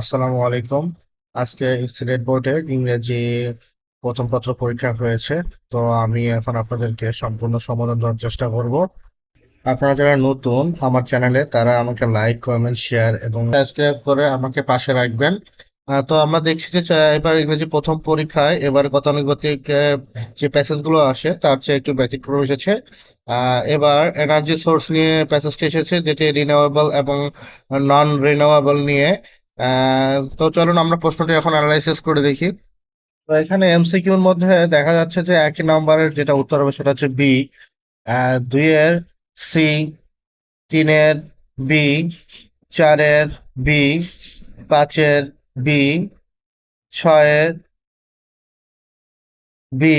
আসসালামু আলাইকুম। আজকে সিলেট বোর্ডের ইংরেজি প্রথম পত্র পরীক্ষা হয়েছে, তো আমি এখন আপনাদেরকে সম্পূর্ণ সমাধান দেওয়ার চেষ্টা করব। আপনারা যারা নতুন আমার চ্যানেলে, তারা আমাকে লাইক, কমেন্ট, শেয়ার এবং সাবস্ক্রাইব করে আমাকে পাশে রাখবেন। তো আমরা দেখছি যে এবার ইংরেজি প্রথম পরীক্ষায় এবার গতানুগতিক যে প্যাসেজগুলো আসে, তার চেয়ে একটু ব্যতিক্রম এসেছে। এবার এনার্জি সোর্স নিয়ে প্যাসেজটি এসেছে, যেটি রিনিউয়েবল এবং নন রিনিউয়েবল নিয়ে। তো চলুন আমরা প্রশ্নটি এখন অ্যানালাইসিস করে দেখি। তো এখানে এমসিকিউর মধ্যে দেখা যাচ্ছে যে একই নম্বরের যেটা উত্তর হবে সেটা হচ্ছে বি দুইয়ের সি তিনের বি চারের বি পাঁচের বি ছয়ের বি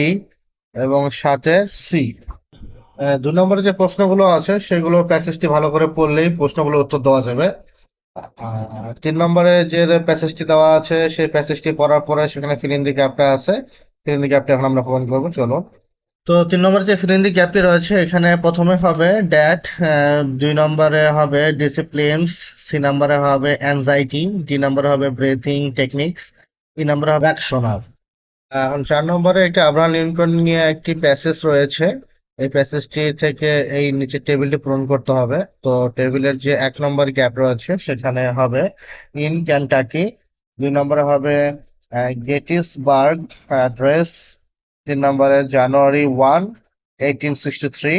এবং সাতের সি দুই নম্বরে যে প্রশ্নগুলো আছে, সেগুলো প্যাসেজটি ভালো করে পড়লেই প্রশ্নগুলো উত্তর দেওয়া যাবে। তিন নম্বরে যে প্যাসেজটি দেওয়া আছে, সেই প্যাসেজটি পড়ার পরে সেখানে ফিল ইন দি গ্যাপটা আছে। ফিল ইন দি গ্যাপটা এখন আমরা প্রমাণ করব চলো তো তিন নম্বরে যে ফিল ইন দি গ্যাপটি রয়েছে, এখানে প্রথমে হবে ড্যাট দুই নম্বরে হবে ডিসিপ্লিনস সি নম্বরে হবে অ্যাংজাইটি ডি নম্বরে হবে ব্রেথিং টেকনিক্স ই নম্বরে হবে অ্যাকশনার এখন চার নম্বরে একটি আব্রাহাম লিঙ্কন নিয়ে একটি প্যাসেজ রয়েছে। এই প্যাসেজটি থেকে এই নিচের টেবিলটি পূরণ করতে হবে। তো টেবিলের যে এক নম্বর গ্যাপ রয়েছে, সেখানে হবে ইন ক্যান্টাকি দুই নম্বরে হবে গেটিসবার্গ অ্যাড্রেস তিন নম্বরে January one eighteen sixty three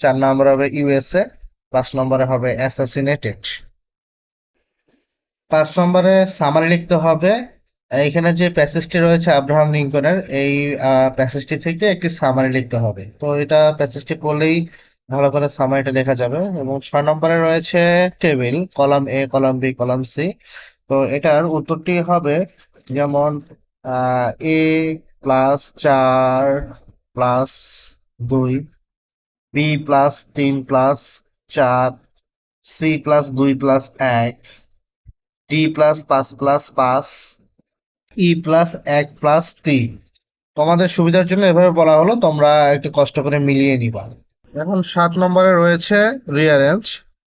চার নম্বরে হবে ইউএসএ পাঁচ নম্বরে হবে অ্যাসাসিনেটেড পাঁচ নম্বরে সামারি লিখতে হবে এখানে যে প্যাসেজটি রয়েছে আব্রাহাম লিঙ্কনের, এই প্যাসেজটি থেকে একটি সামারি লিখতে হবে। তো এটা প্যাসেজটি পড়লেই ভালো করে সামারিটা লেখা যাবে। এবং ছয় নম্বরে রয়েছে table column A column B column C তো এটার উত্তরটি হবে যেমন এ প্লাস চার প্লাস দুই বি প্লাস তিন প্লাস চার সি প্লাস দুই প্লাস এক ডি প্লাস পাঁচ প্লাস পাঁচ ই প্লাস এক প্লাস তিন তোমাদের সুবিধার জন্য এভাবে বলা হলো, তোমরা একটু কষ্ট করে মিলিয়ে নিবা। এখন সাত নম্বরে রয়েছে রিয়ারেঞ্জ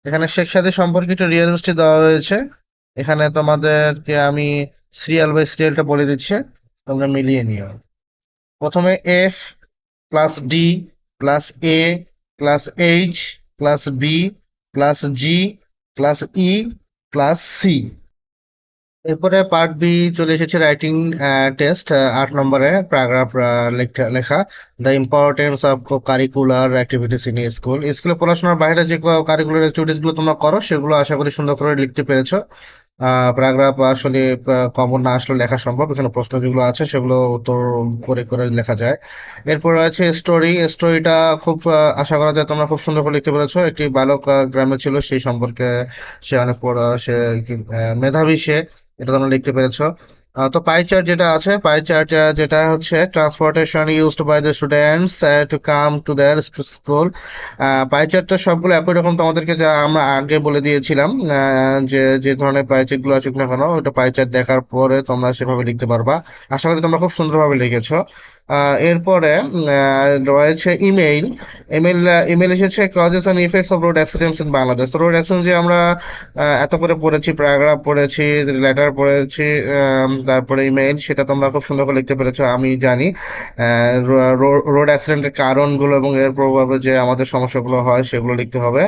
এখানে শেখ সাদি সম্পর্কিত রিয়ারেঞ্জটি দেওয়া হয়েছে। এখানে তোমাদেরকে আমি সিরিয়াল বাই সিরিয়ালটা বলে দিচ্ছি, তোমরা মিলিয়ে নিও। প্রথমে F plus D plus A plus H plus B plus G plus E plus C এরপরে পার্ট বি চলে এসেছে রাইটিং টেস্ট আট নম্বরে প্যারাগ্রাফ লেখা the importance of curricular activities in school স্কুলে পড়াশোনার বাইরে যে কারিকুলার অ্যাক্টিভিটিসগুলো তোমরা করো, সেগুলো আশা করি সুন্দর করে লিখতে পেরেছ। প্যারাগ্রাফ আসলে কমন না আসলে লেখা সম্ভব। এখানে প্রশ্ন যেগুলো আছে সেগুলো উত্তর করে করে লেখা যায়। এরপর আছে স্টোরি স্টোরিটা খুব আশা করা যায় তোমরা খুব সুন্দর করে লিখতে পেরেছ। একটি বালক গ্রামে ছিল, সেই সম্পর্কে সে অনেক পড়া, সে মেধাবী সে। এটা তোমরা লিখতে পেরেছ। তো পাই চার্ট যেটা আছে পাই চার্ট যেটা হচ্ছে transportation used by the students to come to their school pie তো সবগুলো একই রকম তোমাদেরকে যা আমরা আগে বলে দিয়েছিলাম যে যে ধরনের পাই চার্টগুলো আছে না কেন ওটা পাই চার্ট দেখার পরে তোমরা সেভাবে লিখতে পারবা। আশা করি তোমরা খুব সুন্দরভাবে লিখেছো। এরপরে রয়েছে ইমেইল। ইমেইল ইমেইল এসেছে causes and effects of road accidents in Bangladesh road accident যে আমরা এত করে পড়েছি প্যারাগ্রাফ পড়েছি লেটার পড়েছি তারপরে ইমেইল, সেটা তোমরা খুব সুন্দর করে লিখতে পেরেছ, আমি জানি। রোড অ্যাক্সিডেন্টের কারণগুলো এবং এর প্রভাবে যে আমাদের সমস্যাগুলো হয়, সেগুলো লিখতে হবে।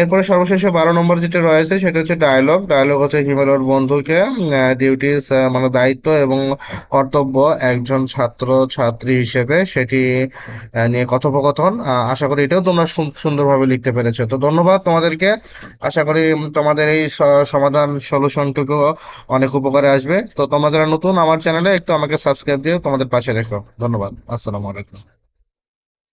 এরপরে সর্বশেষে বারো নম্বর যেটা রয়েছে, সেটা হচ্ছে ডায়লগ ডায়লগ হচ্ছে হিমেলর বন্ধুকে ডিউটিস মানে দায়িত্ব এবং কর্তব্য একজন ছাত্র ছাত্রী হিসেবে সেটি নিয়ে কথোপকথন। আশা করি এটাও তোমরা সুন্দরভাবে লিখতে পেরেছ। তো ধন্যবাদ তোমাদেরকে। আশা করি তোমাদের এই সমাধান সমাধান সলিউশনটুকু অনেক উপকারে আসবে। তো তোমরা যারা নতুন আমার চ্যানেলে একটু আমাকে সাবস্ক্রাইব দিয়ে তোমাদের পাশে রেখো। ধন্যবাদ। আসসালামু আলাইকুম।